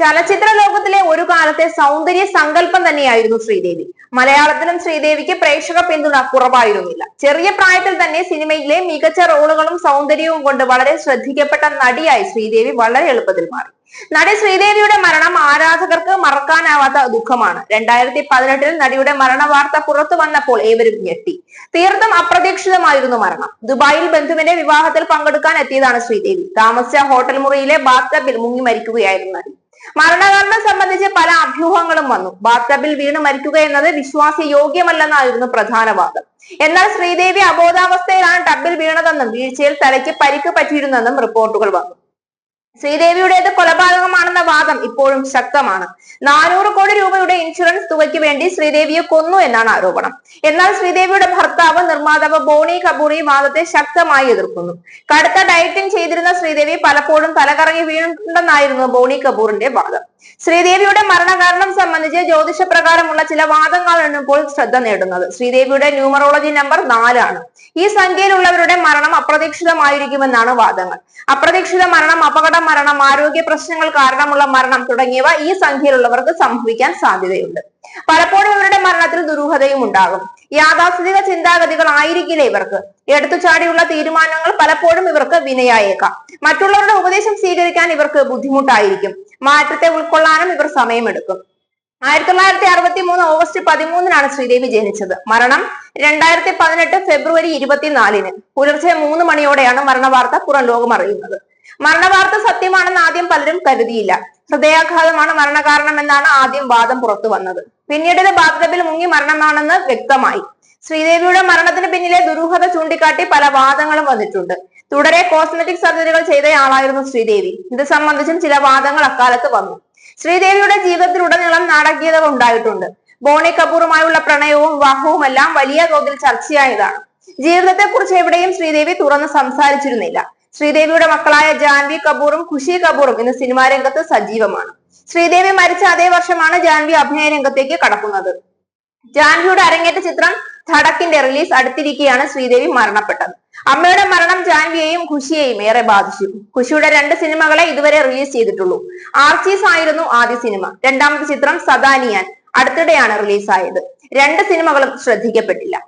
ചലച്ചിത്ര ലോകത്തിലെ ഒരു കാലത്തെ സൗന്ദര്യ സങ്കല്പം തന്നെയായിരുന്നു ശ്രീദേവി. മലയാളത്തിലും ശ്രീദേവിക്ക് പ്രേക്ഷക പിന്തുണ കുറവായിരുന്നില്ല. ചെറിയ പ്രായത്തിൽ തന്നെ സിനിമയിലെ മികച്ച റോളുകളും സൗന്ദര്യവും കൊണ്ട് വളരെ ശ്രദ്ധിക്കപ്പെട്ട നടിയായി ശ്രീദേവി വളരെ എളുപ്പത്തിൽ മാറി. നടി ശ്രീദേവിയുടെ മരണം ആരാധകർക്ക് മറക്കാനാവാത്ത ദുഃഖമാണ്. രണ്ടായിരത്തി പതിനെട്ടിൽ നടിയുടെ മരണ വാർത്ത പുറത്തു വന്നപ്പോൾ ഏവരും ഞെട്ടി. തീർത്തും അപ്രതീക്ഷിതമായിരുന്നു മരണം. ദുബായിൽ ബന്ധുവിന്റെ വിവാഹത്തിൽ പങ്കെടുക്കാൻ എത്തിയതാണ് ശ്രീദേവി. താമസ ഹോട്ടൽ മുറിയിലെ ബാത്തബിൽ മുങ്ങി മരിക്കുകയായിരുന്നു നടി. മരണകാരണം സംബന്ധിച്ച് പല അഭ്യൂഹങ്ങളും വന്നു. ബാത്തബിൽ വീണ് മരിക്കുക എന്നത് വിശ്വാസ യോഗ്യമല്ലെന്നായിരുന്നു പ്രധാന വാദം. എന്നാൽ ശ്രീദേവി അബോധാവസ്ഥയിലാണ് ടബിൽ വീണതെന്നും വീഴ്ചയിൽ തലയ്ക്ക് പരിക്ക് പറ്റിയിരുന്നെന്നും റിപ്പോർട്ടുകൾ വന്നു. ശ്രീദേവിയുടേത് കൊലപാതകമാണെന്ന വാദം ഇപ്പോഴും ശക്തമാണ്. നാനൂറ് കോടി രൂപയുടെ ഇൻഷുറൻസ് തുകയ്ക്ക് വേണ്ടി ശ്രീദേവിയെ കൊന്നു എന്നാണ് ആരോപണം. എന്നാൽ ശ്രീദേവിയുടെ ഭർത്താവ് നിർമ്മാതാവ് ബോണി കപൂർ ഈ വാദത്തെ ശക്തമായി എതിർക്കുന്നു. കടുത്ത ഡയറ്റിംഗ് ചെയ്തിരുന്ന ശ്രീദേവി പലപ്പോഴും തലകറങ്ങി വീണിട്ടുണ്ടെന്നായിരുന്നു ബോണി കപൂറിന്റെ വാദം. ശ്രീദേവിയുടെ മരണകാരണം സംബന്ധിച്ച് ജ്യോതിഷ പ്രകാരമുള്ള ചില വാദങ്ങളാണ് ഇപ്പോൾ ശ്രദ്ധ നേടുന്നത്. ശ്രീദേവിയുടെ ന്യൂമറോളജി നമ്പർ നാലാണ്. ഈ സംഖ്യയിലുള്ളവരുടെ മരണം അപ്രതീക്ഷിതമായിരിക്കുമെന്നാണ് വാദങ്ങൾ. അപ്രതീക്ഷിത മരണം അപകട മരണം ആരോഗ്യ പ്രശ്നങ്ങൾ കാരണമുള്ള മരണം തുടങ്ങിയവ ഈ സംഖ്യയിലുള്ളവർക്ക് സംഭവിക്കാൻ സാധ്യതയുണ്ട്. പലപ്പോഴും ഇവരുടെ മരണത്തിൽ ദുരൂഹതയും ഉണ്ടാകും. യാഥാസ്ഥിതിക ചിന്താഗതികൾ ആയിരിക്കില്ല ഇവർക്ക്. എടുത്തുചാടിയുള്ള തീരുമാനങ്ങൾ പലപ്പോഴും ഇവർക്ക് വിനയായേക്കാം. മറ്റുള്ളവരുടെ ഉപദേശം സ്വീകരിക്കാൻ ഇവർക്ക് ബുദ്ധിമുട്ടായിരിക്കും. മാറ്റത്തെ ഉൾക്കൊള്ളാനും ഇവർ സമയമെടുക്കും. ആയിരത്തി തൊള്ളായിരത്തി അറുപത്തി മൂന്ന് ഓഗസ്റ്റ് പതിമൂന്നിനാണ് ശ്രീദേവി ജനിച്ചത്. മരണം രണ്ടായിരത്തി പതിനെട്ട് ഫെബ്രുവരി ഇരുപത്തിനാലിന്. പുലർച്ചെ മൂന്ന് മണിയോടെയാണ് മരണവാർത്ത പുറം ലോകം അറിയുന്നത്. മരണവാർത്ത സത്യമാണെന്ന് ആദ്യം പലരും കരുതിയില്ല. ഹൃദയാഘാതമാണ് മരണകാരണം എന്നാണ് ആദ്യം വാദം പുറത്തു വന്നത്. പിന്നീട് ഇത് ബാധിതബിൽ മുങ്ങി മരണമാണെന്ന് വ്യക്തമായി. ശ്രീദേവിയുടെ മരണത്തിന് പിന്നിലെ ദുരൂഹത ചൂണ്ടിക്കാട്ടി പല വാദങ്ങളും വന്നിട്ടുണ്ട്. തുടരെ കോസ്മെറ്റിക് സർജറികൾ ചെയ്തയാളായിരുന്നു ശ്രീദേവി. ഇത് സംബന്ധിച്ചും ചില വാദങ്ങൾ അക്കാലത്ത് വന്നു. ശ്രീദേവിയുടെ ജീവിതത്തിലുടനീളം നാടകീയത ഉണ്ടായിട്ടുണ്ട്. ബോണി കപൂറുമായുള്ള പ്രണയവും വിവാഹവും എല്ലാം വലിയ തോതിൽ ചർച്ചയായതാണ്. ജീവിതത്തെക്കുറിച്ച് എവിടെയും ശ്രീദേവി തുറന്ന് സംസാരിച്ചിരുന്നില്ല. ശ്രീദേവിയുടെ മക്കളായ ജാൻവി കപൂറും ഖുഷി കപൂറും ഇന്ന് സിനിമാ രംഗത്ത് സജീവമാണ്. ശ്രീദേവി മരിച്ച അതേ വർഷമാണ് ജാൻവി അഭിനയ രംഗത്തേക്ക് കടക്കുന്നത്. ജാൻവിയുടെ അരങ്ങേറ്റ ചിത്രം ധടക്കിന്റെ റിലീസ് അടുത്തിരിക്കെയാണ് ശ്രീദേവി മരണപ്പെട്ടത്. അമ്മയുടെ മരണം ജാൻവിയെയും ഖുഷിയെയും ഏറെ ബാധിച്ചു. ഖുഷിയുടെ രണ്ട് സിനിമകളെ ഇതുവരെ റിലീസ് ചെയ്തിട്ടുള്ളൂ. ആർച്ചീസ് ആയിരുന്നു ആദ്യ സിനിമ. രണ്ടാമത്തെ ചിത്രം സദാനിയാൻ. അടുത്തിടെയാണ് റിലീസായത് രണ്ട് സിനിമകളും ശ്രദ്ധിക്കപ്പെട്ടില്ല.